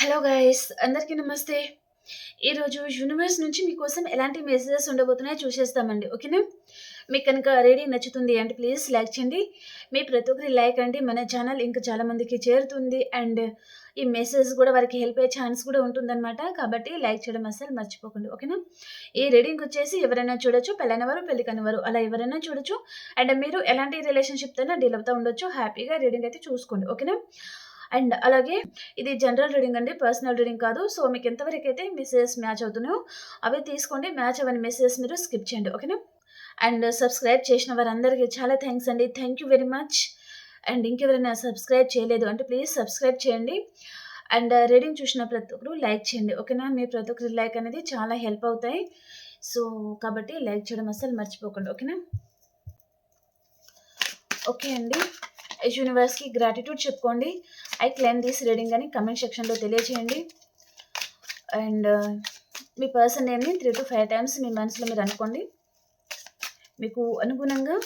Hello guys అందరికీ నమస్తే. ఈరోజు యూనివర్స్ నుంచి మీకోసం ఎలాంటి మెసేజెస్ ఉండబోతున్నాయో చూసేస్తామండి. ఓకేనా? మీకు కనుక రీడింగ్ నచ్చుతుంది అంటే ప్లీజ్ లైక్ చేయండి. మీ ప్రతి ఒక్కరి లైక్ అండి. మన ఛానల్ ఇంకా చాలామందికి చేరుతుంది. అండ్ ఈ మెసేజ్ కూడా వారికి హెల్ప్ అయ్యే ఛాన్స్ కూడా ఉంటుందన్నమాట. కాబట్టి లైక్ చేయడం అస్సలు మర్చిపోకండి. ఓకేనా? ఈ రీడింగ్ వచ్చేసి ఎవరైనా చూడొచ్చు పెళ్ళైన వారు పెళ్ళి అలా ఎవరైనా చూడొచ్చు. అండ్ మీరు ఎలాంటి రిలేషన్షిప్తో డీల్ అవుతూ ఉండొచ్చు. హ్యాపీగా రీడింగ్ అయితే చూసుకోండి. ఓకేనా? అండ్ అలాగే ఇది జనరల్ రీడింగ్ అండి పర్సనల్ రీడింగ్ కాదు. సో మీకు ఎంతవరకు అయితే మెసేజెస్ మ్యాచ్ అవుతున్నాయో అవి తీసుకోండి. మ్యాచ్ అవన్నీ మెసేజెస్ మీరు స్కిప్ చేయండి ఓకేనా? అండ్ సబ్స్క్రైబ్ చేసిన వారందరికీ చాలా థ్యాంక్స్ అండి. Thank you very much. And ఇంకెవరైనా సబ్స్క్రైబ్ చేయలేదు అంటే ప్లీజ్ సబ్స్క్రైబ్ చేయండి. అండ్ రీడింగ్ చూసిన ప్రతి ఒక్కరు లైక్ చేయండి ఓకేనా? మీ ప్రతి ఒక్కరి లైక్ అనేది చాలా హెల్ప్ అవుతాయి. సో కాబట్టి లైక్ చేయడం అస్సలు మర్చిపోకండి ఓకేనా? ఓకే అండి. యూనివర్స్కి గ్రాటిట్యూడ్ చెప్పుకోండి. ఐ క్లెయిమ్ దిస్ రీడింగ్ అని కమెంట్ సెక్షన్లో తెలియచేయండి. అండ్ uh, మీ పర్సన్ నేమ్ని త్రీ టు ఫైవ్ టైమ్స్ మీ మనసులో మీరు అనుకోండి. మీకు అనుగుణంగా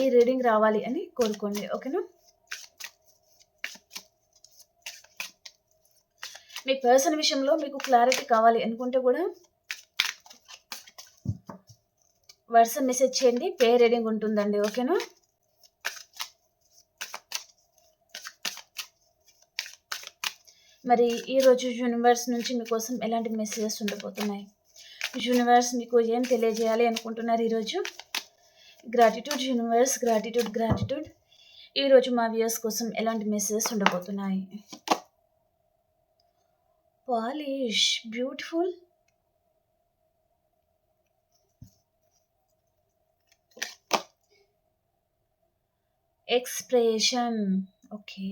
ఈ రీడింగ్ రావాలి అని కోరుకోండి. ఓకేనా మీ పర్సన్ విషయంలో మీకు క్లారిటీ కావాలి అనుకుంటే కూడా వాట్సాప్ మెసేజ్ చేయండి. పే రీడింగ్ ఉంటుందండి. ఓకేనా మరి ఈరోజు యూనివర్స్ నుంచి మీకోసం ఎలాంటి మెసేజెస్ ఉండబోతున్నాయి? యూనివర్స్ మీకు ఏం తెలియజేయాలి అనుకుంటున్నారు ఈరోజు? గ్రాటిట్యూడ్ యూనివర్స్ గ్రాటిట్యూడ్ గ్రాటిట్యూడ్ ఈరోజు మా వ్యూయర్స్ కోసం ఎలాంటి మెసేజెస్ ఉండబోతున్నాయి? Polish beautiful. Expression okay.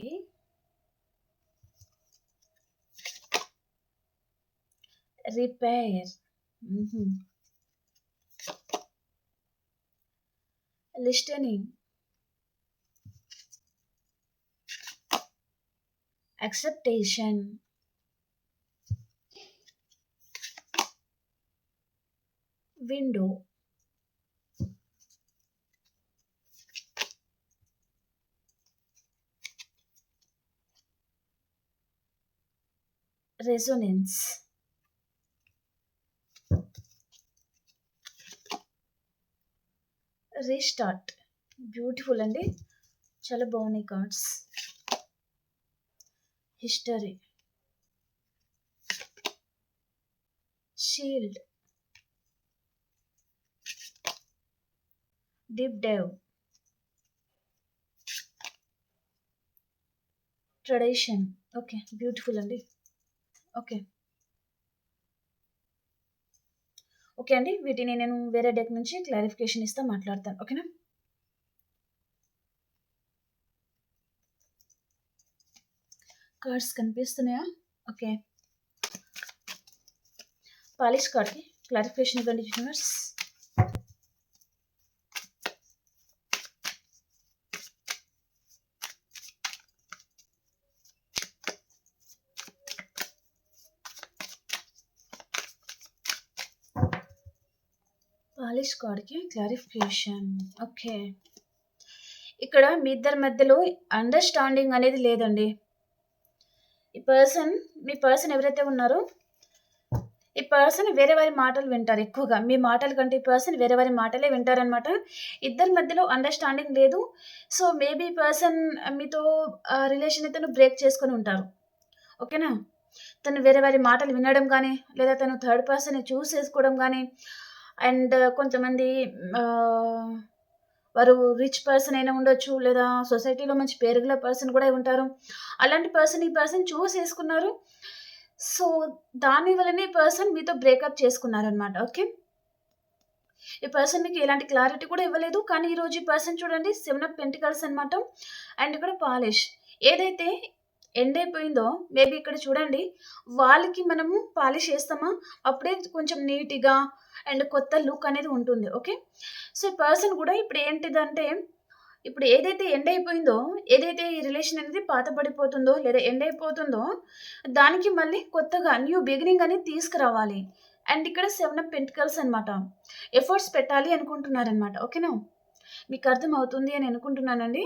Repair mm-hmm. listening. Acceptation. Window. Resonance restart. Beautiful అండి. చాలా బాగున్నాయి cards. History. Shield. Deep dive. Tradition. Okay beautiful అండి. ఓకే. ఓకే అండి వీటిని నేను వేరే డెక్ నుంచి క్లారిఫికేషన్ ఇస్తా మాట్లాడతాను ఓకేనా? కార్డ్స్ కనిపిస్తున్నాయా? ఓకే. పాలిష్ కార్డ్కి క్లారిఫికేషన్ ఇవ్వండి యూనివర్స్. ఇంగ్లీష్ కార్డ్కి క్లారిఫికేషన్ ఓకే ఇక్కడ మీ ఇద్దరి మధ్యలో అండర్స్టాండింగ్ అనేది లేదండి. ఈ పర్సన్ మీ పర్సన్ ఎవరైతే ఉన్నారో ఈ పర్సన్ వేరే వారి మాటలు వింటారు ఎక్కువగా. మీ మాటల కంటే ఈ పర్సన్ వేరే వారి మాటలే వింటారనమాట ఇద్దరి మధ్యలో అండర్స్టాండింగ్ లేదు. సో మేబీ పర్సన్ మీతో రిలేషన్ అయితే బ్రేక్ చేసుకొని ఉంటారు ఓకేనా తను వేరే వారి మాటలు వినడం కానీ లేదా తను థర్డ్ పర్సన్ చూస్ చేసుకోవడం కానీ అండ్ కొంతమంది వారు రిచ్ పర్సన్ అయినా ఉండొచ్చు లేదా సొసైటీలో మంచి పేరుగల పర్సన్ కూడా ఉంటారు. అలాంటి పర్సన్ ఈ పర్సన్ చూస్ చేసుకున్నారు. సో దాని వలనే పర్సన్ మీతో బ్రేకప్ చేసుకున్నారనమాట ఓకే? ఈ పర్సన్ మీకు ఎలాంటి క్లారిటీ కూడా ఇవ్వలేదు. కానీ ఈరోజు ఈ పర్సన్ చూడండి సెవెన్ ఆఫ్ పెంటికల్స్ అనమాట అండ్ ఇక్కడ పాలిష్. ఏదైతే ఎండ్ అయిపోయిందో మేబీ ఇక్కడ చూడండి వాళ్ళకి మనము పాలిష్ చేస్తామా? అప్పుడే కొంచెం నీట్గా అండ్ కొత్త లుక్ అనేది ఉంటుంది ఓకే సో పర్సన్ కూడా ఇప్పుడు ఏంటిదంటే ఇప్పుడు ఏదైతే ఎండ్ అయిపోయిందో ఏదైతే ఈ రిలేషన్ అనేది పాత పడిపోతుందో లేదా ఎండ్ అయిపోతుందో దానికి మళ్ళీ కొత్తగా న్యూ బిగినింగ్ అనేది తీసుకురావాలి. అండ్ ఇక్కడ సెవెన్ అప్ పెంటికల్స్ అనమాట ఎఫర్ట్స్ పెట్టాలి అనుకుంటున్నారనమాట ఓకేనా మీకు అర్థం అవుతుంది అని అనుకుంటున్నానండి.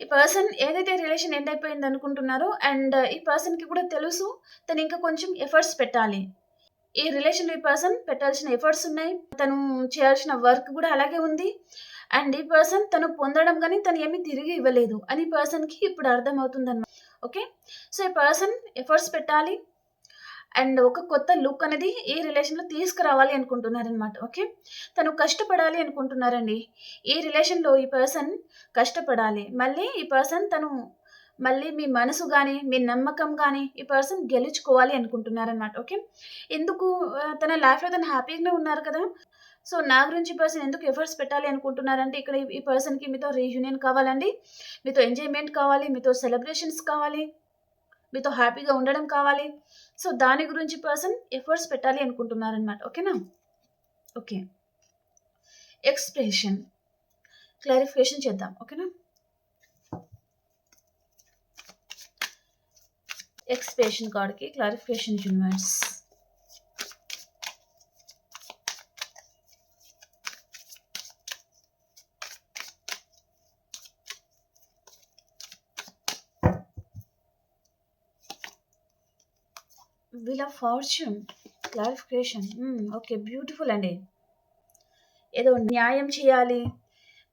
ఈ పర్సన్ ఏదైతే రిలేషన్ ఎండ్ అయిపోయింది అనుకుంటున్నారో అండ్ uh, ఈ పర్సన్‌కి కూడా తెలుసు తను ఇంకా కొంచెం ఎఫర్ట్స్ పెట్టాలి. ఈ రిలేషన్‌లో ఈ పర్సన్ పెట్టాల్సిన ఎఫర్ట్స్ ఉన్నాయి. తను చేయాల్సిన వర్క్ కూడా అలాగే ఉంది. అండ్ ఈ పర్సన్ తను పొందడం కానీ తను ఏమి తిరిగి ఇవ్వలేదు అని పర్సన్‌కి ఇప్పుడు అర్థమవుతుందన్నమాట. ఓకే. సో, ఈ పర్సన్ ఎఫర్ట్స్ పెట్టాలి. అండ్ ఒక కొత్త లుక్ అనేది ఈ రిలేషన్‌లో తీసుకురావాలి అనుకుంటున్నారనమాట. ఓకే. తను కష్టపడాలి అనుకుంటున్నారండి. ఈ రిలేషన్‌లో ఈ పర్సన్ కష్టపడాలి. మళ్ళీ ఈ పర్సన్ తను మళ్ళీ మీ మనసు కానీ మీ నమ్మకం కానీ ఈ పర్సన్ గెలుచుకోవాలి అనుకుంటున్నారనమాట. ఓకే. ఎందుకు తన లైఫ్‌లో తను హ్యాపీగానే ఉన్నారు కదా! సో, నా గురించి ఈ పర్సన్ ఎందుకు ఎఫర్ట్స్ పెట్టాలి అనుకుంటున్నారంటే ఇక్కడ ఈ పర్సన్‌కి మీతో రీయూనియన్ కావాలండి. మీతో ఎంజాయ్‌మెంట్ కావాలి. మీతో సెలబ్రేషన్స్ కావాలి. మీతో హ్యాపీగా ఉండడం కావాలి. సో, దాని గురించి పర్సన్ ఎఫర్ట్స్ పెట్టాలి అనుకుంటున్నారనమాట. ఓకేనా? ఓకే. ఎక్స్‌ప్రెషన్ క్లారిఫికేషన్ చేద్దాం. ఓకేనా? ఎక్స్‌ప్రెషన్ కార్డ్‌కి clarification universe. Wheel of fortune clarification. Creation okay. Beautiful అండి. ఏదో న్యాయం చేయాలి.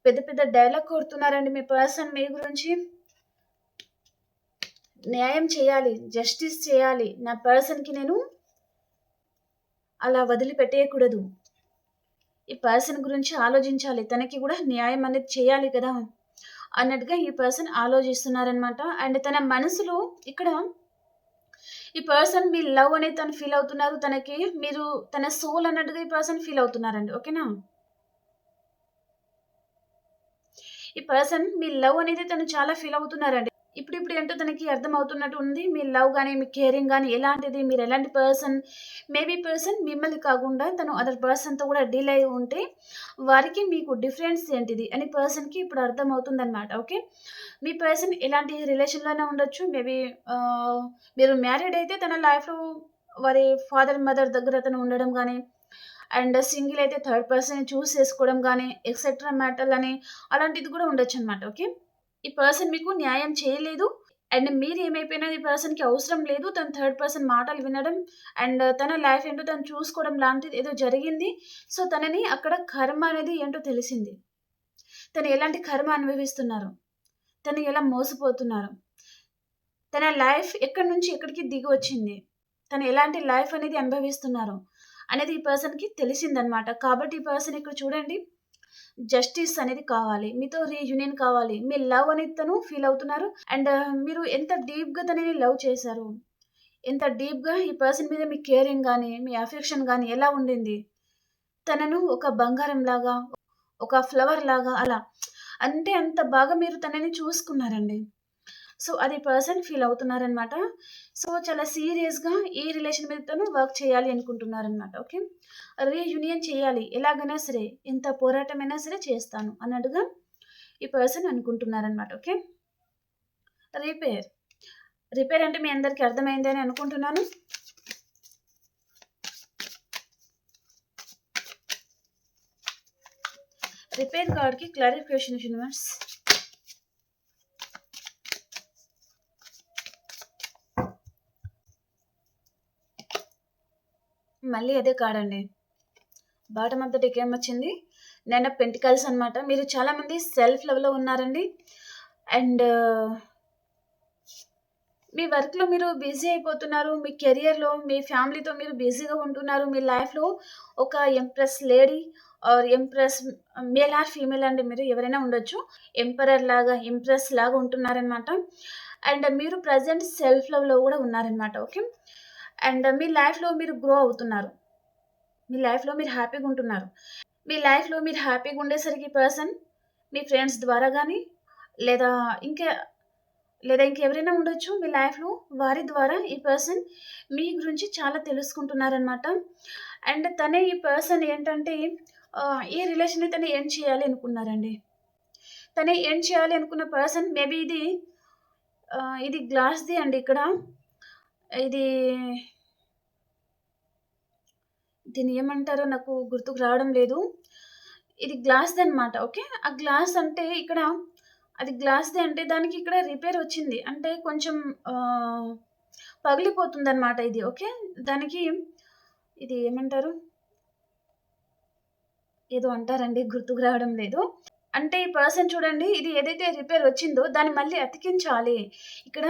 పెద్ద పెద్ద డైలాగ్ కొడుతున్నారండి మీ పర్సన్ మీ గురించి. న్యాయం చేయాలి. జస్టిస్ చేయాలి. నా పర్సన్‌కి నేను అలా వదిలిపెట్టేయకూడదు. ఈ పర్సన్ గురించి ఆలోచించాలి. తనకి కూడా న్యాయం అనేది చేయాలి కదా! అన్నట్టుగా ఈ పర్సన్ ఆలోచిస్తున్నారనమాట. అండ్ తన మనసులో ఇక్కడ ఈ పర్సన్ మీ లవ్ అనేది తను ఫీల్ అవుతున్నారు. తనకి మీరు తన సోల్ అన్నట్టుగా ఈ పర్సన్ ఫీల్ అవుతున్నారండి. ఓకేనా? ఈ పర్సన్ మీ లవ్ అనేది తను చాలా ఫీల్ అవుతున్నారండి. ఇప్పుడిప్పుడు ఏంటో తనకి అర్థమవుతున్నట్టు ఉంది. మీ లవ్ కానీ మీ కేరింగ్ కానీ ఎలాంటిది, మీరు ఎలాంటి పర్సన్, మేబీ పర్సన్ మిమ్మల్ని కాకుండా తను అదర్ పర్సన్‌తో కూడా డీల్ అయి ఉంటే వారికి మీకు డిఫరెన్స్ ఏంటిది అని పర్సన్‌కి ఇప్పుడు అర్థమవుతుందనమాట. ఓకే. మీ పర్సన్ ఎలాంటి రిలేషన్‌లోనే ఉండొచ్చు. మేబీ మీరు మ్యారీడ్ అయితే తన లైఫ్‌లో వారి ఫాదర్, మదర్ దగ్గర తను ఉండడం కానీ అండ్ సింగిల్ అయితే థర్డ్ పర్సన్ చూస్ చేసుకోవడం కానీ ఎక్సెట్రా మ్యాటర్‌లని అలాంటిది కూడా ఉండొచ్చనమాట. ఓకే. ఈ పర్సన్ మీకు న్యాయం చేయలేదు. అండ్ మీరు ఏమైపోయినా ఈ పర్సన్‌కి అవసరం లేదు. తన థర్డ్ పర్సన్ మాటలు వినడం అండ్ తన లైఫ్ ఏంటో తను చూసుకోవడం లాంటిది ఏదో జరిగింది. సో, తనని అక్కడ కర్మ అనేది ఏంటో తెలిసింది. తను ఎలాంటి కర్మ అనుభవిస్తున్నారు. తను ఎలా మోసపోతున్నారు. తన లైఫ్ ఎక్కడి నుంచి ఎక్కడికి దిగి వచ్చింది. తను ఎలాంటి లైఫ్ అనేది అనుభవిస్తున్నారు అనేది ఈ పర్సన్‌కి తెలిసిందనమాట. కాబట్టి ఈ పర్సన్ ఇక్కడ చూడండి జస్టిస్ అనేది కావాలి. మీతో రీయూనియన్ కావాలి. మీ లవ్ అనేది తను ఫీల్ అవుతున్నారు. అండ్ uh, మీరు ఎంత డీప్‌గా తనని లవ్ చేశారు. ఎంత డీప్‌గా ఈ పర్సన్ మీద మీ కేరింగ్ కానీ మీ అఫెక్షన్ కానీ ఎలా ఉండింది. తనను ఒక బంగారం లాగా ఒక ఫ్లవర్ లాగా అలా అంటే అంత బాగా మీరు తనని చూసుకున్నారండి. సో, అది పర్సన్ ఫీల్ అవుతున్నారనమాట. సో, చాలా సీరియస్‌గా ఈ రిలేషన్ మీద తను వర్క్ చేయాలి అనుకుంటున్నారనమాట. ఓకే. రీయూనియన్ చేయాలి. ఎలాగైనా సరే, ఎంత పోరాటమైనా సరే చేస్తాను అన్నట్టుగా ఈ పర్సన్ అనుకుంటున్నారనమాట. ఓకే. రిపేర్. రిపేర్ అంటే మీ అందరికీ అర్థమైంది అని అనుకుంటున్నాను. రిపేర్ కార్డ్‌కి క్లారిఫికేషన్ యూనివర్స్. మళ్ళీ అదే కార్డ్ అండి. బాటమ్ ఆఫ్ ద డెక్ ఏమొచ్చింది? నేను పెంటికల్స్ అనమాట. మీరు చాలామంది సెల్ఫ్ లవ్‌లో ఉన్నారండి. అండ్ uh, మీ వర్క్‌లో మీరు బిజీ అయిపోతున్నారు. మీ కెరియర్‌లో, మీ ఫ్యామిలీతో మీరు బిజీగా ఉంటున్నారు. మీ లైఫ్‌లో ఒక empress lady or empress male or female అండి మీరు ఎవరైనా ఉండొచ్చు. ఎంపరర్ లాగా, ఎంప్రెస్ లాగా ఉంటున్నారనమాట. అండ్ మీరు ప్రజెంట్ సెల్ఫ్ లవ్‌లో కూడా ఉన్నారనమాట. ఓకే. అండ్ మీ లైఫ్‌లో మీరు గ్రో అవుతున్నారు. మీ లైఫ్‌లో మీరు హ్యాపీగా ఉంటున్నారు. మీ లైఫ్‌లో మీరు హ్యాపీగా ఉండేసరికి ఈ పర్సన్ మీ ఫ్రెండ్స్ ద్వారా కానీ లేదా ఇంకా లేదా ఇంకెవరైనా ఉండొచ్చు మీ లైఫ్‌లో. వారి ద్వారా ఈ పర్సన్ మీ గురించి చాలా తెలుసుకుంటున్నారనమాట. అండ్ తనే ఈ పర్సన్ ఏంటంటే ఈ రిలేషన్‌ని తను ఎండ్ చేయాలి అనుకున్నారండి. తనే ఎండ్ చేయాలి అనుకున్న పర్సన్ మేబీ ఇది ఇది గ్లాస్‌ది అండి ఇక్కడ. ఇది దీన్ని ఏమంటారో నాకు గుర్తుకు రావడం లేదు. ఇది గ్లాస్‌దనమాట. ఓకే. ఆ గ్లాస్ అంటే ఇక్కడ అది గ్లాస్‌దే అంటే దానికి ఇక్కడ రిపేర్ వచ్చింది. అంటే కొంచెం పగిలిపోతుంది అనమాట ఇది. ఓకే. దానికి ఇది ఏమంటారు? ఏదో అంటారండి గుర్తుకు రావడం లేదు. అంటే ఈ పర్సన్ చూడండి ఇది ఏదైతే రిపేర్ వచ్చిందో దాన్ని మళ్ళీ అతికించాలి. ఇక్కడ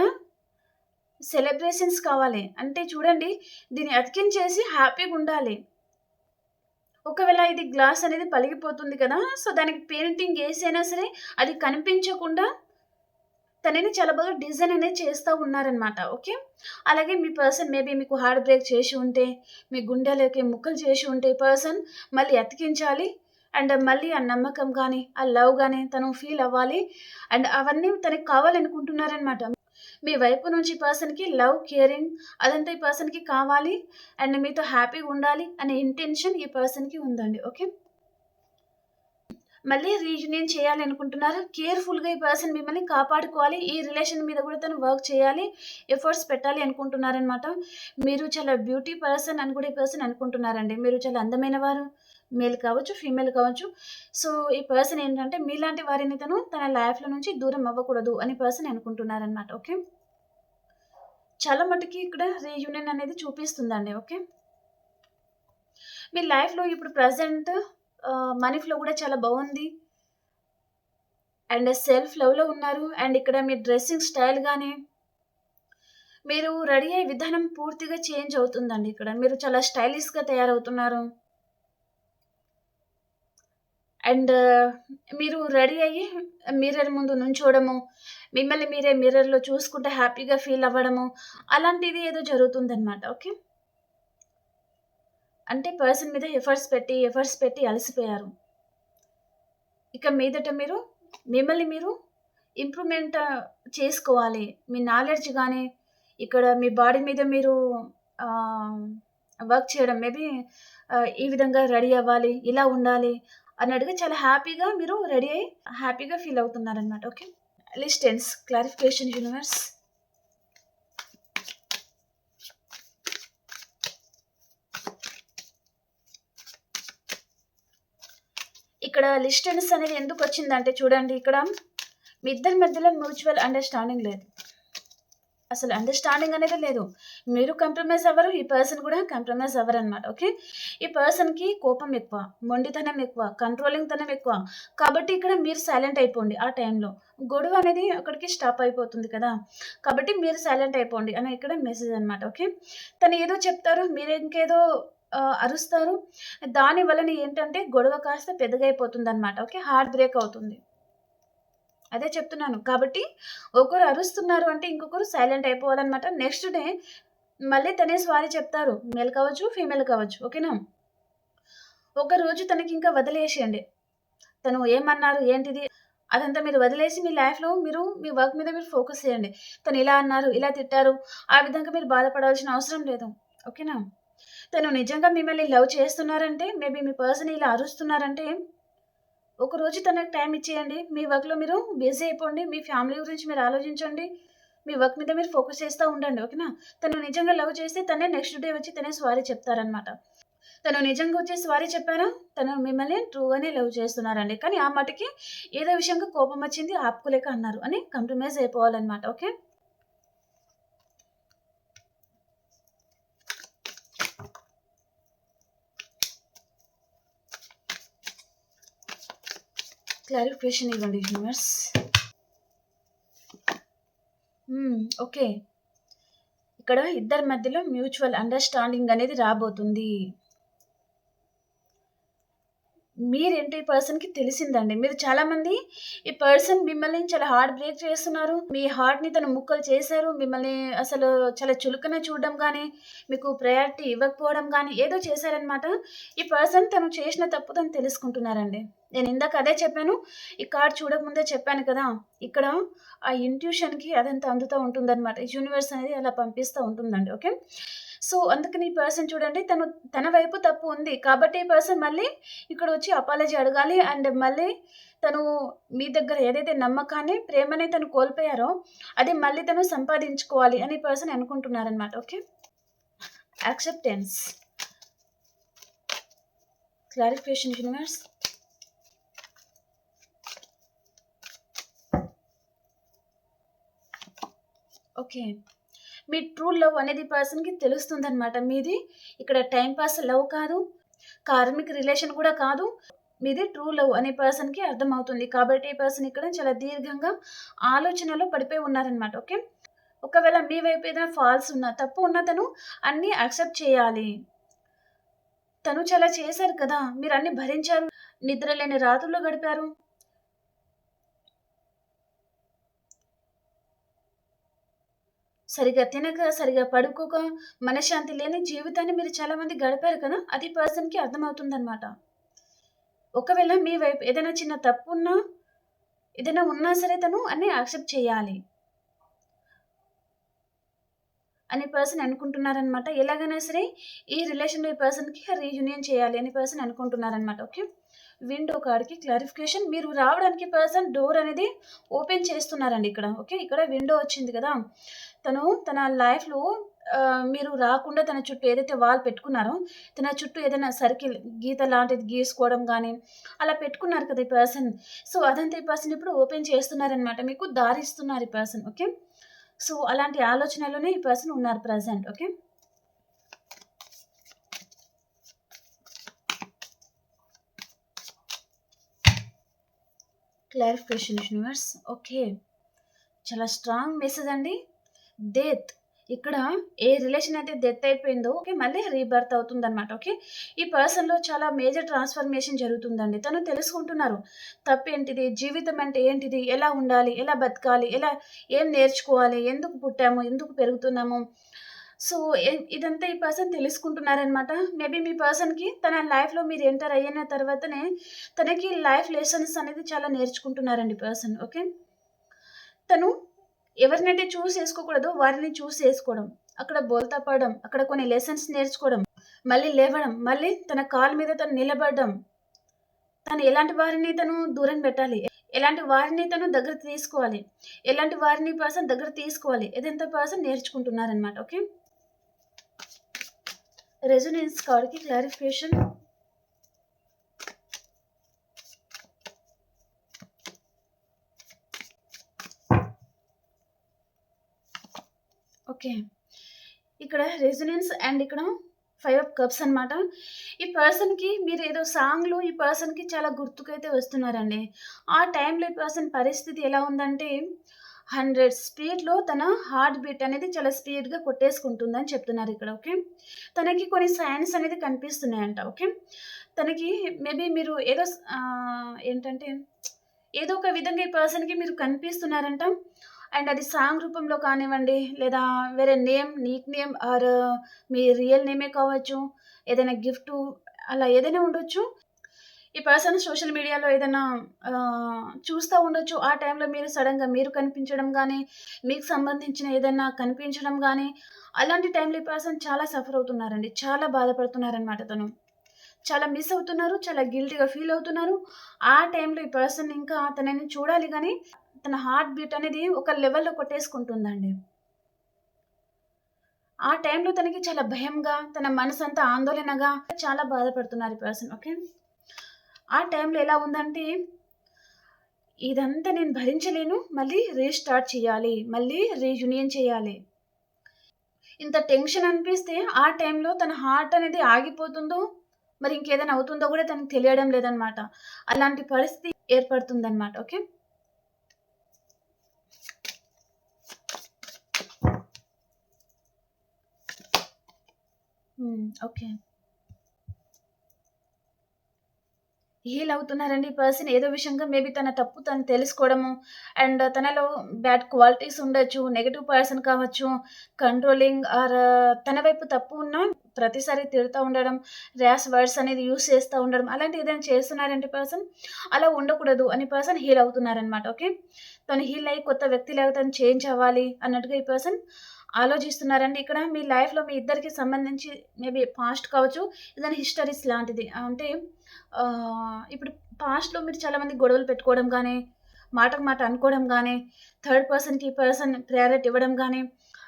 సెలబ్రేషన్స్ కావాలి. అంటే చూడండి దీన్ని అతికించేసి హ్యాపీగా ఉండాలి ఒకవేళ ఇది గ్లాస్ అనేది పలిగిపోతుంది కదా! సో, దానికి పెయింటింగ్ వేసైనా సరే అది కనిపించకుండా తనని చాలా బాగా డిజైన్ అనేది చేస్తూ ఉన్నారనమాట. ఓకే. అలాగే మీ పర్సన్ మేబీ మీకు హార్ట్ బ్రేక్ చేసి ఉంటే, మీ గుండెలకి ముక్కలు చేసి ఉంటే పర్సన్ మళ్ళీ అతికించాలి. అండ్ మళ్ళీ ఆ నమ్మకం కానీ ఆ లవ్ కానీ తను ఫీల్ అవ్వాలి. అండ్ అవన్నీ తనకి కావాలనుకుంటున్నారనమాట. మీ వైపు నుంచి పర్సన్‌కి లవ్, కేరింగ్ అదంతా ఈ పర్సన్‌కి కావాలి. అండ్ మీతో హ్యాపీగా ఉండాలి అనే ఇంటెన్షన్ ఈ పర్సన్‌కి ఉందండి. ఓకే. మళ్ళీ రీయూనియన్ చేయాలి అనుకుంటున్నారు. కేర్‌ఫుల్‌గా ఈ పర్సన్ మిమ్మల్ని కాపాడుకోవాలి. ఈ రిలేషన్ మీద కూడా తను వర్క్ చేయాలి. ఎఫర్ట్స్ పెట్టాలి అనుకుంటున్నారనమాట. మీరు చాలా బ్యూటీ పర్సన్ అని కూడా ఈ పర్సన్ అనుకుంటున్నారండి. మీరు చాలా అందమైన వారు. మేల్ కావచ్చు, ఫీమేల్ కావచ్చు. సో, ఈ పర్సన్ ఏంటంటే మీలాంటి వారిని తను తన లైఫ్‌లో నుంచి దూరం అవ్వకూడదు అని పర్సన్ అనుకుంటున్నారనమాట. ఓకే. చాలా మటుకి ఇక్కడ రీయూనియన్ అనేది చూపిస్తుందండి. ఓకే. మీ లైఫ్‌లో ఇప్పుడు ప్రజెంట్ మనీ ఫ్లో కూడా చాలా బాగుంది అండ్ సెల్ఫ్ లవ్‌లో ఉన్నారు. అండ్ ఇక్కడ మీ డ్రెస్సింగ్ స్టైల్ కానీ మీరు రెడీ అయ్యే విధానం పూర్తిగా చేంజ్ అవుతుందండి ఇక్కడ. మీరు చాలా స్టైలిష్‌గా తయారవుతున్నారు. అండ్ మీరు రెడీ అయ్యి మిర్రర్ ముందు నుంచోవడము, మిమ్మల్ని మీరే మిర్రర్‌లో చూసుకుంటే హ్యాపీగా ఫీల్ అవ్వడము, అలాంటిది ఏదో జరుగుతుందనమాట. ఓకే. అంటే పర్సన్ మీద ఎఫర్ట్స్ పెట్టి, ఎఫర్ట్స్ పెట్టి అలసిపోయారు. ఇక మీదట మీరు మిమ్మల్ని మీరు ఇంప్రూవ్‌మెంట్ చేసుకోవాలి. మీ నాలెడ్జ్ కానీ ఇక్కడ మీ బాడీ మీద మీరు వర్క్ చేయడం మేబీ ఈ విధంగా రెడీ అవ్వాలి, ఇలా ఉండాలి అన్నట్టుగా చాలా హ్యాపీగా మీరు రెడీ అయ్యి హ్యాపీగా ఫీల్ అవుతున్నారనమాట. ఓకే. Listens clarification universe. ఇక్కడ లిస్టెన్స్ అనేది ఎందుకు వచ్చిందంటే చూడండి ఇక్కడ మీ ఇద్దరి మధ్యలో మ్యూచువల్ అండర్‌స్టాండింగ్ లేదు. అసలు అండర్‌స్టాండింగ్ అనేది లేదు. మీరు కంప్రమైజ్ అవ్వరు. ఈ పర్సన్ కూడా కంప్రమైజ్ అవ్వరు అనమాట ఓకే. ఈ పర్సన్‌కి కోపం ఎక్కువ, మొండితనం ఎక్కువ, కంట్రోలింగ్ తనం ఎక్కువ. కాబట్టి ఇక్కడ మీరు సైలెంట్ అయిపోండి ఆ టైంలో. గొడవ అనేది అక్కడికి స్టాప్ అయిపోతుంది కదా! కాబట్టి మీరు సైలెంట్ అయిపోండి అని ఇక్కడ మెసేజ్ అనమాట. ఓకే. తను ఏదో చెప్తారు. మీరు ఇంకేదో అరుస్తారు. దాని వలన ఏంటంటే గొడవ కాస్త పెద్దగా అయిపోతుందనమాట. ఓకే. హార్ట్ బ్రేక్ అవుతుంది. అదే చెప్తున్నాను. కాబట్టి ఒకరు అరుస్తున్నారు అంటే ఇంకొకరు సైలెంట్ అయిపోవాలన్నమాట నెక్స్ట్ డే మళ్ళీ తనే స్వారీ చెప్తారు. మేల్ కావచ్చు, ఫీమేల్ కావచ్చు. ఓకేనా? ఒకరోజు తనకింకా వదిలేసేయండి. తను ఏమన్నారు, ఏంటిది అదంతా మీరు వదిలేసి మీ లైఫ్‌లో మీరు మీ వర్క్ మీద మీరు ఫోకస్ చేయండి. తను ఇలా అన్నారు, ఇలా తిట్టారు. ఆ విధంగా మీరు బాధపడాల్సిన అవసరం లేదు. ఓకేనా? తను నిజంగా మిమ్మల్ని లవ్ చేస్తున్నారంటే మేబీ మీ పర్సన్ ఇలా అరుస్తున్నారంటే ఒకరోజు తనకు టైం ఇచ్చేయండి. మీ వర్క్‌లో మీరు బిజీ అయిపోండి. మీ ఫ్యామిలీ గురించి మీరు ఆలోచించండి. మీ వర్క్ మీద మీరు ఫోకస్ చేస్తూ ఉండండి. ఓకేనా? తను నిజంగా లవ్ చేస్తే తనే నెక్స్ట్ డే వచ్చి తనే సారీ చెప్తారనమాట. తను నిజంగా వచ్చి సారీ చెప్పారా? తను మిమ్మల్ని ట్రూగానే లవ్ చేస్తున్నారండి. కానీ ఆ మటుకి ఏదో విషయంగా కోపం వచ్చింది ఆపుకోలేక అన్నారు అని కంప్రమైజ్ అయిపోవాలనమాట. ఓకే. క్లారిఫికేషన్ ఇవ్వండి యూనివర్స్. హ్మ్. ఓకే. ఇక్కడ ఇద్దరి మధ్యలో మ్యూచువల్ అండర్‌స్టాండింగ్ అనేది రాబోతుంది. మీరేంటో ఈ పర్సన్‌కి తెలిసిందండి. మీరు చాలామంది ఈ పర్సన్ మిమ్మల్ని చాలా హార్ట్ బ్రేక్ చేస్తున్నారు. మీ హార్ట్‌ని తను ముక్కలు చేశారు. మిమ్మల్ని అసలు చాలా చులుకన చూడడం కానీ మీకు ప్రయారిటీ ఇవ్వకపోవడం కానీ ఏదో చేశారనమాట. ఈ పర్సన్ తను చేసిన తప్పు తను తెలుసుకుంటున్నారండి. నేను ఇందాక అదే చెప్పాను. ఈ కార్డ్ చూడకముందే చెప్పాను కదా! ఇక్కడ ఆ ఇంట్యూషన్‌కి అదంతా అందుతూ ఉంటుందన్నమాట యూనివర్స్ అనేది అలా పంపిస్తూ ఉంటుందండి. ఓకే. సో, అందుకని ఈ పర్సన్ చూడండి తను తన వైపు తప్పు ఉంది. కాబట్టి ఈ పర్సన్ మళ్ళీ ఇక్కడ వచ్చి అపాలజీ అడగాలి. అండ్ మళ్ళీ తను మీ దగ్గర ఏదైతే నమ్మకాన్ని, ప్రేమని తను కోల్పోయారో అది మళ్ళీ తను సంపాదించుకోవాలి అని person అనుకుంటున్నారనమాట. Okay. Acceptance. Clarification universe. Okay. మీ ట్రూ లవ్ అనేది పర్సన్‌కి తెలుస్తుందనమాట. మీది ఇక్కడ టైంపాస్ లవ్ కాదు. కార్మిక్ రిలేషన్ కూడా కాదు. మీది ట్రూ లవ్ అనే పర్సన్‌కి అర్థమవుతుంది. కాబట్టి ఈ పర్సన్ ఇక్కడ చాలా దీర్ఘంగా ఆలోచనలో పడిపోయి ఉన్నారనమాట. ఓకే. ఒకవేళ మీ వైపు ఏదైనా ఫాల్స్ ఉన్నా, తప్పు ఉన్నా తను అన్నీ యాక్సెప్ట్ చేయాలి. తను చాలా చేశారు కదా! మీరు అన్ని భరించారు. నిద్ర లేని రాత్రులు గడిపారు. సరిగ్గా తినక, సరిగా పడుకోక, మనశ్శాంతి లేని జీవితాన్ని మీరు చాలా మంది గడిపారు కదా! అది పర్సన్‌కి అర్థమవుతుందనమాట. ఒకవేళ మీ వైపు ఏదైనా చిన్న తప్పు ఉన్నా ఏదైనా ఉన్నా సరే తను అన్ని యాక్సెప్ట్ చేయాలి. అని పర్సన్ అనుకుంటున్నారనమాట. ఎలాగైనా సరే ఈ రిలేషన్‌లో ఈ పర్సన్‌కి రీయూనియన్ చేయాలి అని పర్సన్ అనుకుంటున్నారనమాట. ఓకే. విండో కార్డ్‌కి క్లారిఫికేషన్ మీరు రావడానికి పర్సన్ డోర్ అనేది ఓపెన్ చేస్తున్నారండి ఇక్కడ. ఓకే. ఇక్కడ విండో వచ్చింది కదా! తను తన లైఫ్‌లో మీరు రాకుండా తన చుట్టూ ఏదైతే వాల్ పెట్టుకున్నారో, తన చుట్టూ ఏదైనా సర్కిల్ గీత లాంటిది గీసుకోవడం కానీ అలా పెట్టుకున్నారు కదా! ఈ పర్సన్. సో, అదంతా ఈ పర్సన్ ఇప్పుడు ఓపెన్ చేస్తున్నారనమాట. మీకు దారిస్తున్నారు ఈ పర్సన్. ఓకే. సో, అలాంటి ఆలోచనలోనే ఈ పర్సన్ ఉన్నారు present okay. Clarification universe. Okay. చాలా స్ట్రాంగ్ మెసేజ్ అండి. డెత్. ఇక్కడ ఏ రిలేషన్ అయితే డెత్ అయిపోయిందో ఓకే. మళ్ళీ రీబర్త్ అవుతుంది అనమాట ఓకే. ఈ పర్సన్‌లో చాలా మేజర్ ట్రాన్స్‌ఫర్మేషన్ జరుగుతుందండి. తను తెలుసుకుంటున్నారు. తప్పేంటిది? జీవితం అంటే ఏంటిది? ఎలా ఉండాలి? ఎలా బతకాలి? ఎలా ఏం నేర్చుకోవాలి? ఎందుకు పుట్టాము? ఎందుకు పెరుగుతున్నాము? సో, ఇదంతా ఈ పర్సన్ తెలుసుకుంటున్నారనమాట. మేబీ మీ పర్సన్‌కి తన లైఫ్‌లో మీరు ఎంటర్ అయిన తర్వాతనే తనకి లైఫ్ లెసన్స్ అనేది చాలా నేర్చుకుంటున్నారండి పర్సన్. ఓకే. తను ఎవరినైతే చూస్ చేసుకోకూడదో వారిని చూస్ చేసుకోవడం. అక్కడ బోల్తా పడడం. అక్కడ కొన్ని లెసన్స్ నేర్చుకోవడం. మళ్ళీ లేవడం. మళ్ళీ తన కాలు మీద తను నిలబడడం. తను ఎలాంటి వారిని తను దూరం పెట్టాలి. ఎలాంటి వారిని తను దగ్గర తీసుకోవాలి. ఎలాంటి వారిని పర్సన్ దగ్గర తీసుకోవాలి. ఇదంతా పర్సన్ నేర్చుకుంటున్నారనమాట. ఓకే. రెజొనెన్స్ కార్డ్‌కి క్లారిఫికేషన్. ఓకే. ఇక్కడ రెజొనెన్స్ అండ్ ఇక్కడ ఫైవ్ ఆఫ్ కప్స్ అనమాట. ఈ పర్సన్‌కి ఏదో సాంగ్‌లో ఈ పర్సన్‌కి చాలా గుర్తుకైతే వస్తున్నారండి. ఆ టైంలో ఈ పర్సన్ పరిస్థితి ఎలా ఉందంటే 100 స్పీడ్‌లో తన హార్ట్ బీట్ అనేది చాలా స్పీడ్‌గా కొట్టేసుకుంటుందని చెప్తున్నారు ఇక్కడ. ఓకే. తనకి కొన్ని సైన్స్ అనేది కనిపిస్తున్నాయంట. ఓకే. తనకి మేబీ మీరు ఏదో ఏంటంటే ఏదో ఒక విధంగా ఈ పర్సన్‌కి మీరు కనిపిస్తున్నారంట. అండ్ అది సాంగ్ రూపంలో కానివ్వండి, లేదా వేరే నేమ్, నీక్ నేమ్ ఆర్ మీ రియల్ నేమే కావచ్చు. ఏదైనా గిఫ్ట్ అలా ఏదైనా ఉండొచ్చు. ఈ పర్సన్ సోషల్ మీడియాలో ఏదైనా చూస్తూ ఉండొచ్చు. ఆ టైంలో మీరు సడన్గా మీరు కనిపించడం కానీ మీకు సంబంధించిన ఏదైనా కనిపించడం కానీ అలాంటి టైంలో ఈ పర్సన్ చాలా సఫర్ అవుతున్నారండి. చాలా బాధపడుతున్నారనమాట తను. చాలా మిస్ అవుతున్నారు. చాలా గిల్టీ‌గా ఫీల్ అవుతున్నారు. ఆ టైంలో ఈ పర్సన్ ఇంకా తనని చూడాలి కానీ తన హార్ట్ బీట్ అనేది ఒక లెవెల్‌లో కొట్టేసుకుంటుందండి. ఆ టైంలో తనకి చాలా భయంగా, తన మనసంతా ఆందోళనగా చాలా బాధపడుతున్నారు ఈ పర్సన్. ఓకే. ఆ టైంలో ఎలా ఉందంటే, ఇదంతా నేను భరించలేను. మళ్ళీ రీస్టార్ట్ చేయాలి. మళ్ళీ రీయూనియన్ చేయాలి. ఇంత టెన్షన్ అనిపిస్తే ఆ టైంలో తన హార్ట్ అనేది ఆగిపోతుందో, మరి ఇంకేదైనా అవుతుందో కూడా తనకి తెలియడం లేదనమాట. అలాంటి పరిస్థితి ఏర్పడుతుందనమాట. ఓకే. ఓకే. హీల్ అవుతున్నారండి ఈ పర్సన్. ఏదో విషయంగా మేబీ తన తప్పు తను తెలుసుకోవడము అండ్ తనలో బ్యాడ్ క్వాలిటీస్ ఉండొచ్చు. నెగటివ్ పర్సన్ కావచ్చు. కంట్రోలింగ్ ఆర్ uh, తన వైపు తప్పు ఉన్నా ప్రతిసారి తిడుతూ ఉండడం, ర్యాష్ వర్డ్స్ అనేది యూస్ చేస్తూ ఉండడం అలాంటివి ఏదైనా చేస్తున్నారంటే పర్సన్, అలా ఉండకూడదు అని పర్సన్ హీల్ అవుతున్నారనమాట. ఓకే. తను హీల్ అయ్యి కొత్త వ్యక్తిలాగా తను చేంజ్ అవ్వాలి అన్నట్టుగా ఈ పర్సన్ ఆలోచిస్తున్నారండి. ఇక్కడ మీ లైఫ్‌లో మీ ఇద్దరికి సంబంధించి మేబీ పాస్ట్ కావచ్చు. ఏదైనా హిస్టరీస్ లాంటిది. అంటే ఇప్పుడు పాస్ట్‌లో మీరు చాలామంది గొడవలు పెట్టుకోవడం కానీ మాటకు మాట అనుకోవడం కానీ థర్డ్ పర్సన్‌కి ఈ పర్సన్ ప్రయారిటీ ఇవ్వడం కానీ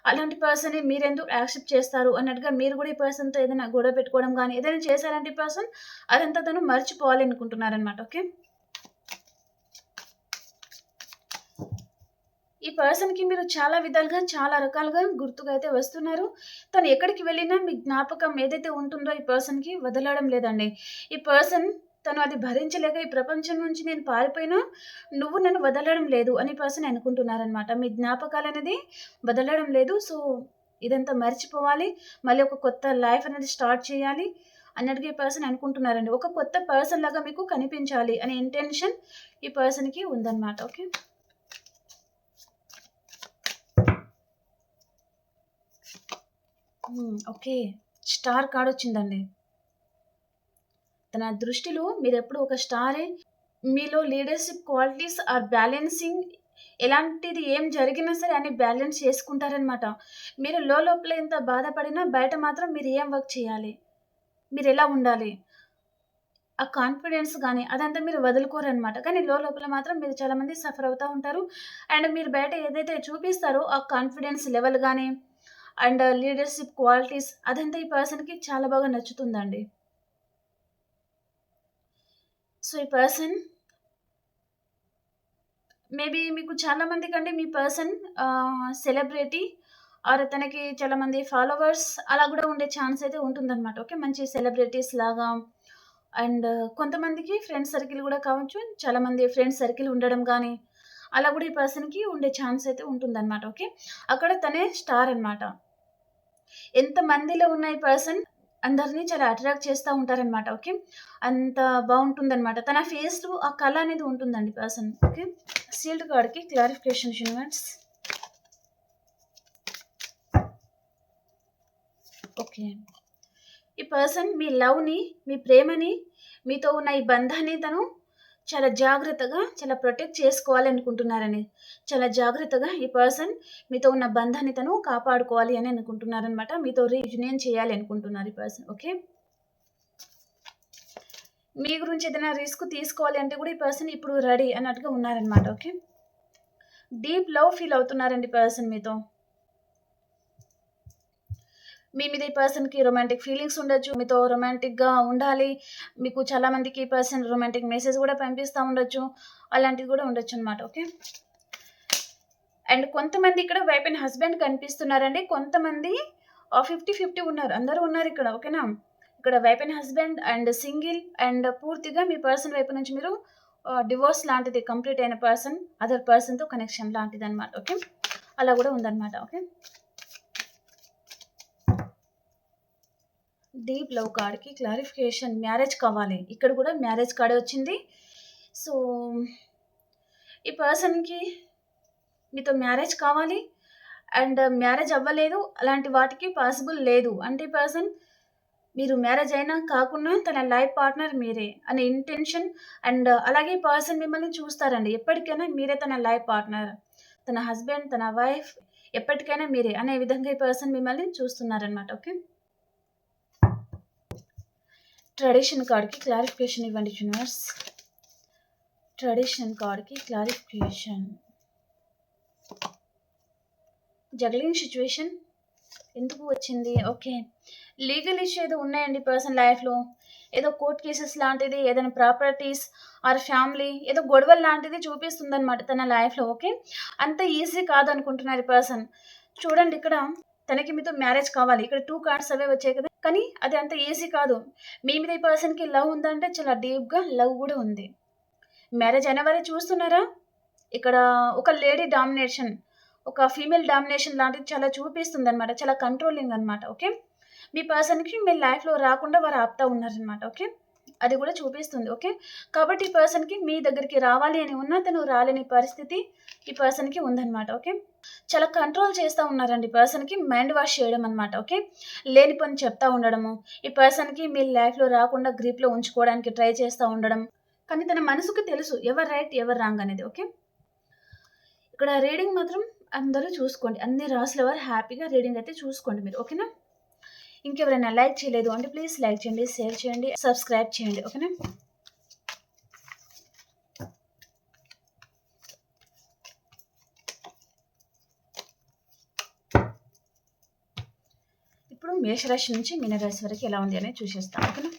అలాంటి పర్సన్‌ని మీరెందుకు యాక్సెప్ట్ చేస్తారు అన్నట్టుగా మీరు కూడా ఈ పర్సన్‌తో ఏదైనా గొడవ పెట్టుకోవడం కానీ ఏదైనా చేశారంటే ఈ పర్సన్ అదంతా తను మర్చిపోవాలి అనుకుంటున్నారనమాట. ఓకే. ఈ పర్సన్‌కి మీరు చాలా విధాలుగా, చాలా రకాలుగా గుర్తుగా అయితే వస్తున్నారు. తను ఎక్కడికి వెళ్ళినా మీ జ్ఞాపకం ఏదైతే ఉంటుందో ఈ పర్సన్‌కి వదలడం లేదండి. ఈ పర్సన్ తను అది భరించలేక ఈ ప్రపంచం నుంచి నేను పారిపోయినా నువ్వు నన్ను వదలడం లేదు అని పర్సన్ అనుకుంటున్నారనమాట. మీ జ్ఞాపకాలు అనేది వదలడం లేదు. సో, ఇదంతా మర్చిపోవాలి. మళ్ళీ ఒక కొత్త లైఫ్ అనేది స్టార్ట్ చేయాలి అన్నట్టుగా ఈ పర్సన్ అనుకుంటున్నారండి. ఒక కొత్త పర్సన్ లాగా మీకు కనిపించాలి అనే ఇంటెన్షన్ ఈ పర్సన్‌కి ఉందన్నమాట. ఓకే. ఓకే. స్టార్ కార్డ్ వచ్చిందండి. తన దృష్టిలో మీరెప్పుడు ఒక స్టారే. మీలో లీడర్‌షిప్ క్వాలిటీస్ ఆర్ బ్యాలెన్సింగ్ ఎలాంటిది ఏం జరిగినా సరే అన్ని బ్యాలెన్స్ చేసుకుంటారనమాట. మీరు లోలోపల ఎంత బాధపడినా బయట మాత్రం మీరు ఏం వర్క్ చేయాలి? మీరు ఎలా ఉండాలి? ఆ కాన్ఫిడెన్స్ కానీ అదంతా మీరు వదులుకోరనమాట. కానీ లోలోపల మాత్రం మీరు చాలా మంది సఫర్ అవుతూ ఉంటారు. అండ్ మీరు బయట ఏదైతే చూపిస్తారో ఆ కాన్ఫిడెన్స్ లెవెల్ కానీ అండ్ లీడర్‌షిప్ క్వాలిటీస్ అదంతా ఈ పర్సన్‌కి చాలా బాగా నచ్చుతుందండి. సో, ఈ పర్సన్ మేబీ మీకు చాలా మంది కంటే మీ పర్సన్ సెలబ్రిటీ ఆర్ తనకి చాలా మంది ఫాలోవర్స్ అలా కూడా ఉండే ఛాన్స్ అయితే ఉంటుందన్నమాట ఓకే. మంచి సెలబ్రిటీస్ లాగా అండ్ కొంతమందికి ఫ్రెండ్స్ సర్కిల్ కూడా కావచ్చు. చాలా మంది ఫ్రెండ్స్ సర్కిల్ ఉండడం కానీ అలా కూడా ఈ పర్సన్‌కి ఉండే ఛాన్స్ అయితే ఉంటుందనమాట. ఓకే. అక్కడ తనే స్టార్ అనమాట. ఎంత మందిలో ఉన్న ఈ పర్సన్ అందరిని చాలా అట్రాక్ట్ చేస్తూ ఉంటారనమాట. ఓకే. అంత బాగుంటుందనమాట తన ఫేస్‌లో ఆ కళ అనేది ఉంటుందండి పర్సన్. ఓకే. సీల్డ్ కార్డ్‌కి క్లారిఫికేషన్ యూనివర్స్. ఓకే. ఈ పర్సన్ మీ లవ్‌ని, మీ ప్రేమని, మీతో ఉన్న ఈ బంధాన్ని తను చాలా జాగ్రత్తగా, చాలా ప్రొటెక్ట్ చేసుకోవాలి అనుకుంటున్నారని చాలా జాగ్రత్తగా ఈ పర్సన్ మీతో ఉన్న బంధాన్ని తను కాపాడుకోవాలి అని అనుకుంటున్నారనమాట. మీతో రీయూనియన్ చేయాలి అనుకుంటున్నారు ఈ పర్సన్. ఓకే. మీ గురించి ఏదైనా రిస్క్ తీసుకోవాలి అంటే కూడా ఈ పర్సన్ ఇప్పుడు రెడీ అన్నట్టుగా ఉన్నారనమాట. ఓకే. డీప్ లవ్ ఫీల్ అవుతున్నారండి పర్సన్ మీతో. మీ మీద ఈ పర్సన్‌కి రొమాంటిక్ ఫీలింగ్స్ ఉండొచ్చు. మీతో రొమాంటిక్‌గా ఉండాలి. మీకు చాలా మందికి ఈ పర్సన్ రొమాంటిక్ మెసేజ్ కూడా పంపిస్తా ఉండొచ్చు. అలాంటిది కూడా ఉండొచ్చు అనమాట ఓకే. అండ్ కొంతమంది ఇక్కడ వైఫ్ అండ్ హస్బెండ్ కనిపిస్తున్నారండి. కొంతమంది ఫిఫ్టీ ఫిఫ్టీ ఉన్నారు. అందరూ ఉన్నారు ఇక్కడ ఓకేనా. ఇక్కడ wife and husband and single and పూర్తిగా మీ పర్సన్ వైపు నుంచి మీరు డివోర్స్ లాంటిది కంప్లీట్ అయిన పర్సన్ అదర్ పర్సన్‌తో కనెక్షన్ లాంటిదనమాట. ఓకే. అలా కూడా ఉందన్నమాట ఓకే. డీప్ లవ్ కార్డ్‌కి క్లారిఫికేషన్ మ్యారేజ్ కావాలి. ఇక్కడ కూడా మ్యారేజ్ కార్డే వచ్చింది. సో, ఈ పర్సన్‌కి మీతో మ్యారేజ్ కావాలి. అండ్ మ్యారేజ్ అవ్వలేదు. అలాంటి వాటికి పాసిబుల్ లేదు. అంటే పర్సన్ మీరు మ్యారేజ్ అయినా కాకుండా తన లైఫ్ పార్ట్నర్ మీరే అనే ఇంటెన్షన్ అండ్ అలాగే పర్సన్ మిమ్మల్ని చూస్తారండి. ఎప్పటికైనా మీరే తన లైఫ్ పార్ట్నర్. తన హస్బెండ్, తన వైఫ్ ఎప్పటికైనా మీరే అనే విధంగా ఈ పర్సన్ మిమ్మల్ని చూస్తున్నారనమాట. ఓకే. ట్రెడిషన్ కార్డ్‌కి క్లారిఫికేషన్ ఇవ్వండి యూనివర్స్. ట్రెడిషన్ కార్డ్‌కి క్లారిఫికేషన్. జగలింగ్ సిచ్యువేషన్ ఎందుకు వచ్చింది? ఓకే. లీగల్ ఇష్యూ ఏదో ఉన్నాయండి పర్సన్ లైఫ్‌లో. ఏదో కోర్ట్ కేసెస్ లాంటిది, ఏదైనా ప్రాపర్టీస్ ఆర్ ఫ్యామిలీ ఏదో గొడవలు లాంటిది చూపిస్తుందనమాట తన లైఫ్‌లో. ఓకే. అంత ఈజీ కాదనుకుంటున్నారు ఈ పర్సన్. చూడండి ఇక్కడ తనకి మీతో మ్యారేజ్ కావాలి. ఇక్కడ టూ కార్డ్స్ అవే వచ్చాయి కదా! కానీ అది అంత ఈజీ కాదు. మీ మీద ఈ పర్సన్‌కి లవ్ ఉందంటే చాలా డీప్‌గా లవ్ కూడా ఉంది. మ్యారేజ్ అయిన వారే చూస్తున్నారా? ఇక్కడ ఒక లేడీ డామినేషన్, ఒక ఫీమేల్ డామినేషన్ లాంటిది చాలా చూపిస్తుంది అనమాట చాలా కంట్రోలింగ్ అనమాట. ఓకే. మీ పర్సన్‌కి మీ లైఫ్‌లో రాకుండా వారు ఆపుతా ఉన్నారనమాట. ఓకే. అది కూడా చూపిస్తుంది. ఓకే. కాబట్టి ఈ పర్సన్‌కి మీ దగ్గరికి రావాలి అని ఉన్నా తను రాలేని పరిస్థితి ఈ పర్సన్‌కి ఉందన్నమాట ఓకే. చాలా కంట్రోల్ చేస్తూ ఉన్నారండి పర్సన్‌కి మైండ్ వాష్ చేయడం అనమాట. ఓకే. లేని పని చెప్తా ఉండడము. ఈ పర్సన్‌కి మీ లైఫ్‌లో రాకుండా గ్రిప్‌లో ఉంచుకోవడానికి ట్రై చేస్తూ ఉండడం. కానీ తన మనసుకి తెలుసు ఎవరు రైట్, ఎవరు రాంగ్ అనేది. ఓకే. ఇక్కడ రీడింగ్ మాత్రం అందరూ చూసుకోండి. అన్ని రాసుల వారు హ్యాపీగా రీడింగ్ అయితే చూసుకోండి మీరు. ఓకేనా. ఇంకెవరైనా లైక్ చేయలేదు అంటే ప్లీజ్ లైక్ చేయండి, షేర్ చేయండి, సబ్స్క్రైబ్ చేయండి. ఓకేనా. ఇప్పుడు మేషరాశి నుంచి మీనరాశి వరకు ఎలా ఉంది అనేది చూసేస్తాం. ఓకేనా.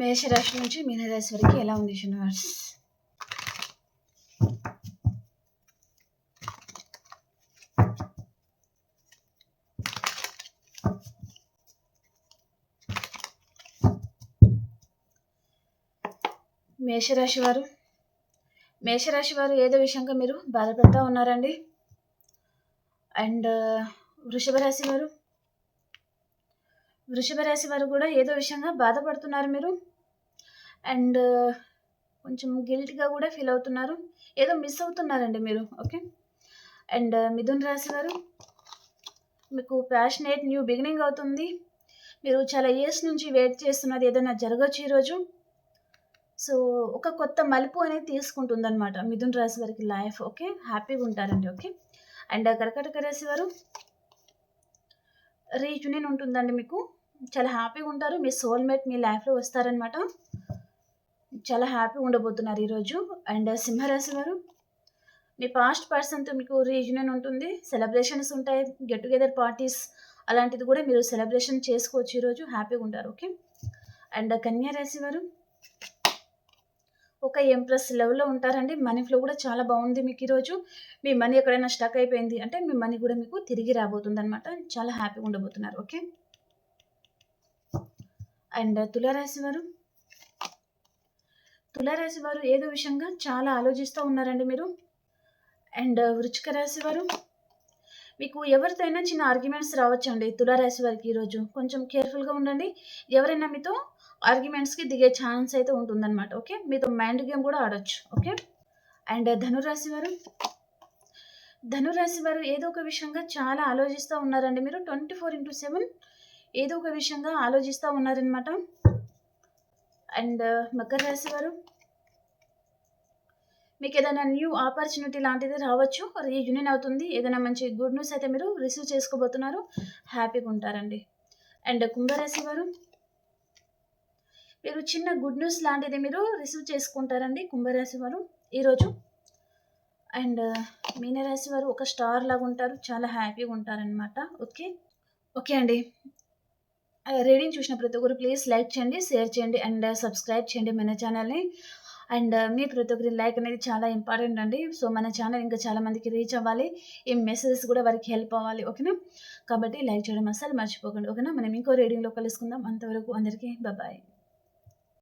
మేషరాశి నుంచి మీనరాశి వరకు ఎలా ఉంది యూనివర్స్ మేషరాశి వారు? మేషరాశి వారు ఏదో విషయంగా మీరు బాధపడుతూ ఉన్నారండి. అండ్ వృషభ రాశి వారు? వృషభ రాశి వారు కూడా ఏదో విషయంగా బాధపడుతున్నారు మీరు. అండ్ కొంచెం గిల్ట్గా కూడా ఫీల్ అవుతున్నారు. ఏదో మిస్ అవుతున్నారండి మీరు ఓకే? అండ్ మిథున్ రాశి వారు మీకు ప్యాషనేట్ న్యూ బిగినింగ్ అవుతుంది. మీరు చాలా ఇయర్స్ నుంచి వెయిట్ చేస్తున్నది ఏదైనా జరగచ్చు ఈరోజు. సో ఒక కొత్త మలుపు అనేది తీసుకుంటుంది అనమాట మిథున్ రాశి వారికి లైఫ్ ఓకే? హ్యాపీగా ఉంటారండి ఓకే? అండ్ కర్కటక రాశి వారు రీయూనియన్ ఉంటుందండి మీకు. చాలా హ్యాపీగా ఉంటారు. మీ సోల్మేట్ మీ లైఫ్లో వస్తారనమాట చాలా హ్యాపీగా ఉండబోతున్నారు ఈరోజు. అండ్ సింహరాశి వారు మీ పాస్ట్ పర్సన్తో మీకు రీయూనియన్ ఉంటుంది సెలబ్రేషన్స్ ఉంటాయి గెట్ టుగెదర్ పార్టీస్ అలాంటిది కూడా మీరు సెలబ్రేషన్ చేసుకోవచ్చు ఈరోజు హ్యాపీగా ఉంటారు ఓకే అండ్ కన్యా రాశి వారు ఒక ఎంప్రెస్ లెవెల్లో ఉంటారండి మనీ ఫ్లో కూడా చాలా బాగుంది మీకు ఈరోజు. మీ మనీ ఎక్కడైనా స్టక్ అయిపోయింది అంటే మీ మనీ కూడా మీకు తిరిగి రాబోతుంది అనమాట చాలా హ్యాపీగా ఉండబోతున్నారు ఓకే అండ్ తులారాశి వారు తులారాశి వారు ఏదో విషయంగా చాలా ఆలోచిస్తూ ఉన్నారండి మీరు. అండ్ uh, వృచ్చిక రాశి వారు మీకు ఎవరితో అయినా చిన్న ఆర్గ్యుమెంట్స్ రావచ్చండి తులారాశి వారికి ఈరోజు కొంచెం కేర్ఫుల్గా ఉండండి. ఎవరైనా మీతో ఆర్గ్యుమెంట్స్కి దిగే ఛాన్స్ అయితే ఉంటుందన్నమాట ఓకే? మీతో మైండ్ గేమ్ కూడా ఆడొచ్చు ఓకే? అండ్ uh, ధనురాశి వారు ధనురాశి వారు ఏదో ఒక విషయంగా చాలా ఆలోచిస్తూ ఉన్నారండి మీరు. ట్వంటీ ఫోర్ ఇంటూ సెవెన్ ఏదో ఒక విషయంగా ఆలోచిస్తూ ఉన్నారనమాట అండ్ uh, మకర రాశి వారు మీకు ఏదైనా న్యూ ఆపర్చునిటీ లాంటిది రావచ్చు రీయూనియన్ అవుతుంది. ఏదైనా మంచి గుడ్ న్యూస్ అయితే మీరు రిసీవ్ చేసుకోబోతున్నారు. హ్యాపీగా ఉంటారండి. అండ్ కుంభరాశి వారు మీరు చిన్న గుడ్ న్యూస్ లాంటిది మీరు రిసీవ్ చేసుకుంటారండి కుంభరాశి వారు ఈరోజు. అండ్ మీనరాశి వారు ఒక స్టార్ లాగా ఉంటారు చాలా హ్యాపీగా ఉంటారనమాట ఓకే ఓకే అండి. Uh, రీడింగ్ చూసిన ప్రతి ఒక్కరు ప్లీజ్ లైక్ చేయండి షేర్ చేయండి అండ్ సబ్స్క్రైబ్ uh, చేయండి మన ఛానల్ని అండ్ uh, మీ ప్రతి ఒక్కరి లైక్ అనేది చాలా ఇంపార్టెంట్ అండి. సో మన ఛానల్ ఇంకా చాలా మందికి రీచ్ అవ్వాలి. ఈ మెసేజెస్ కూడా వారికి హెల్ప్ అవ్వాలి ఓకేనా? కాబట్టి లైక్ చేయడం అసలు మర్చిపోకండి ఓకేనా? మనం ఇంకో రీడింగ్లో కలుసుకుందాం. అంతవరకు అందరికీ బాయ్